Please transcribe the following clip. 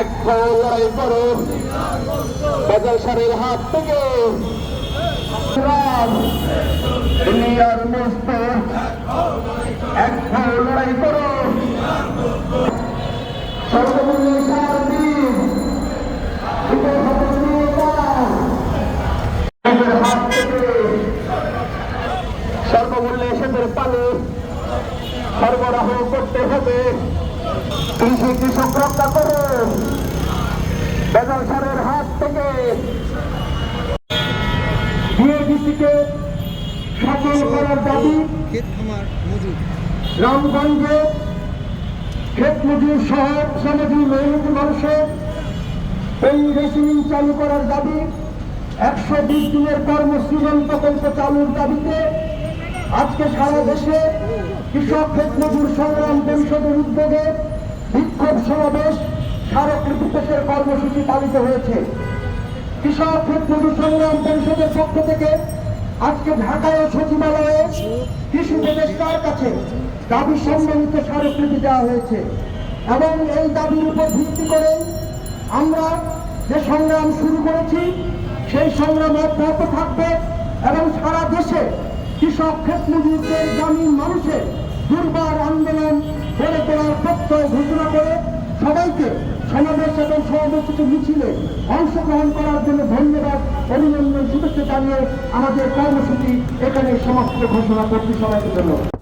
এক পায়ে লড়াই করো বেজাল সারের হাত থেকে। দুনিয়ার মস্ত এক লড়াই করো সর্বমূল্যে সেদের পানি সরবরাহ করতে হবে। রামগঞ্জে ক্ষেত মজুর সহ সমাজী মেহনত মানুষের এই রেসিং চালু করার দাবি একশো বিশ দিনের কর্মসৃজন প্রকল্প চালুর দাবিতে আজকে সারা দেশে কৃষক মজুর সংগ্রাম পরিষদের উদ্যোগে বিক্ষোভ সমাবেশ স্মারকলিপি পেশের কর্মসূচি পালিত হয়েছে। কৃষক ক্ষেত সংগ্রাম পরিষদের পক্ষ থেকে আজকে ঢাকায় সচিবালয়ে কৃষি উপদেষ্টার কাছে দাবি সম্বলিত স্মারকলিপি দেওয়া হয়েছে এবং এই দাবির উপর ভিত্তি করে আমরা যে সংগ্রাম শুরু করেছি, সেই সংগ্রাম অব্যাহত থাকবে। সারা কৃষক ক্ষেত মজুরদের গ্রামীণ মানুষের দুর্বার আন্দোলন গড়ে তোলার প্রত্যয় ঘোষণা করে সবাইকে সমাবেশ এবং সমাবেশিত মিছিলে অংশগ্রহণ করার জন্য ধন্যবাদ, অভিনন্দন, শুভেচ্ছা জানিয়ে আমাদের কর্মসূচি এখানে সমাপ্ত ঘোষণা করতে সবাইকে ধন্যবাদ।